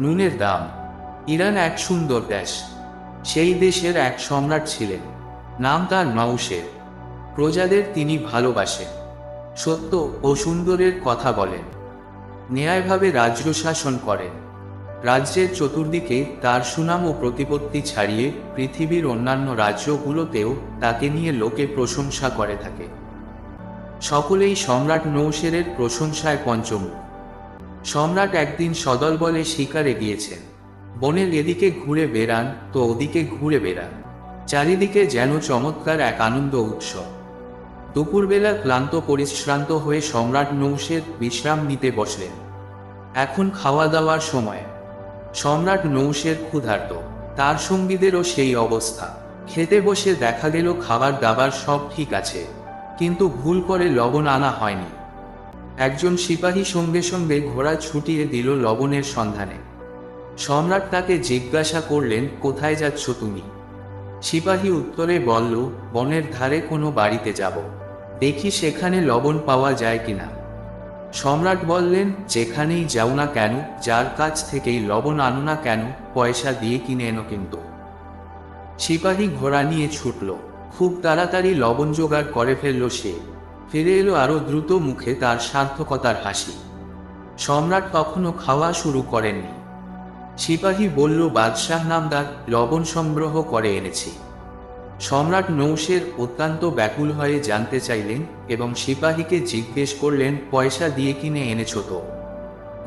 নুনের দাম। ইরান এক সুন্দর দেশ। সেই দেশের এক সম্রাট ছিলেন। নাম তার নৌশের প্রজাদের তিনি ভালোবাসেন। সত্য ও সুন্দরের কথা বলেন। ন্যায়ভাবে রাজ্য শাসন করেন। রাজ্যের চতুর্দিকে তার সুনাম ও প্রতিপত্তি ছাড়িয়ে পৃথিবীর অন্যান্য রাজ্যগুলোতেও তাকে নিয়ে লোকে প্রশংসা করে থাকে। সকলেই সম্রাট নৌশেরের প্রশংসায় পঞ্চমুখ। সম্রাট একদিন সদল বলে শিকারে গিয়েছেন বনের এদিকে ঘুরে বেড়ান, তো ওদিকে ঘুরে বেড়ান। চারিদিকে যেন চমৎকার এক আনন্দ উৎসব। দুপুরবেলা ক্লান্ত, পরিশ্রান্ত হয়ে সম্রাট নৌশের বিশ্রাম নিতে বসলেন। এখন খাওয়া দাওয়ার সময়। সম্রাট নৌশের ক্ষুধার্ত। তার সঙ্গীদেরও সেই অবস্থা। খেতে বসে দেখা গেল খাবার দাবার সব ঠিক আছে। কিন্তু ভুল করে লবণ আনা হয়নি। একজন সিপাহী সঙ্গে সঙ্গে ঘোড়া ছুটিয়ে দিল লবণের সন্ধানে। সম্রাট তাকে জিজ্ঞাসা করলেন, কোথায় যাচ্ছ তুমি? সিপাহী উত্তরে বলল, বনের ধারে কোনো বাড়িতে যাব। দেখি সেখানে লবণ পাওয়া যায় কিনা। সম্রাট বললেন, যেখানেই যাও না কেন, যার কাছ থেকেই লবণ আনো না কেন, পয়সা দিয়ে কিনে এনো কিন্তু। সিপাহী ঘোড়া নিয়ে ছুটল। খুব তাড়াতাড়ি লবণ জোগাড় করে ফেলল সে। ফিরে এলো আরও দ্রুত মুখে তার সার্থকতার হাসি। সম্রাট তখনও খাওয়া শুরু করেননি। সিপাহী বলল, বাদশাহ নামদার লবণ সংগ্রহ করে এনেছি। সম্রাট নৌশের অত্যন্ত ব্যাকুল হয়ে জানতে চাইলেন এবং সিপাহীকে জিজ্ঞেস করলেন, পয়সা দিয়ে কিনে এনেছো তো?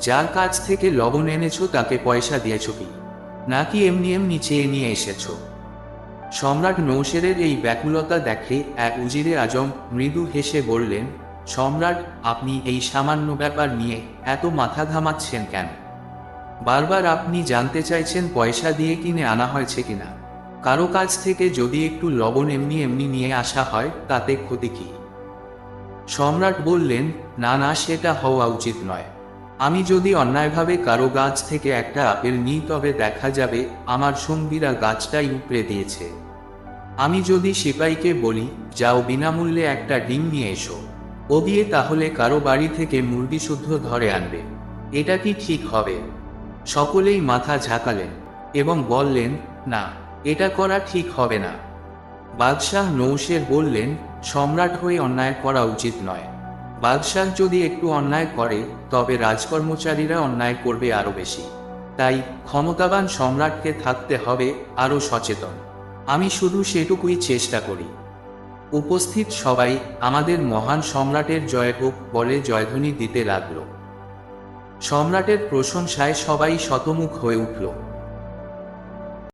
যার কাছ থেকে লবণ এনেছো তাকে পয়সা দিয়েছ কি? নাকি এমনি এমনি চেয়ে নিয়ে এসেছ? সম্রাট নৌশেরের এই ব্যাকুলতা দেখে এক উজিরে আজম মৃদু হেসে বললেন, সম্রাট, আপনি এই সামান্য ব্যাপার নিয়ে এত মাথা ঘামাচ্ছেন কেন? বারবার আপনি জানতে চাইছেন পয়সা দিয়ে কিনে আনা হয়েছে কিনা? কারও কাছ থেকে যদি একটু লবণ এমনি এমনি নিয়ে আসা হয়, তাতে ক্ষতি কি? সম্রাট বললেন, না না, সেটা হওয়া উচিত নয়। আমি যদি অন্যায়ভাবে কারও গাছ থেকে একটা আপেল নিই, তবে দেখা যাবে আমার সঙ্গীরা গাছটাই উপড়ে দিয়েছে। আমি যদি সিপাইকে বলি, যাও বিনামূল্যে একটা ডিম নিয়ে এসো। ও দিয়ে তাহলে কারও বাড়ি থেকে মুরগি শুদ্ধ ধরে আনবে। এটা কি ঠিক হবে? সকলেই মাথা ঝাঁকালেন এবং বললেন, না, এটা করা ঠিক হবে না। বাদশাহ নৌশের বললেন, সম্রাট হয়ে অন্যায় করা উচিত নয়। বাদশাহ যদি একটু অন্যায় করে, তবে রাজকর্মচারীরা অন্যায় করবে আরও বেশি। তাই ক্ষমতাবান সম্রাটকে থাকতে হবে আরও সচেতন। আমি শুধু সেটুকুই চেষ্টা করি। উপস্থিত সবাই আমাদের মহান সম্রাটের জয় হোক বলে জয়ধ্বনি দিতে লাগল। সম্রাটের প্রশংসায় সবাই শতমুখ হয়ে উঠল।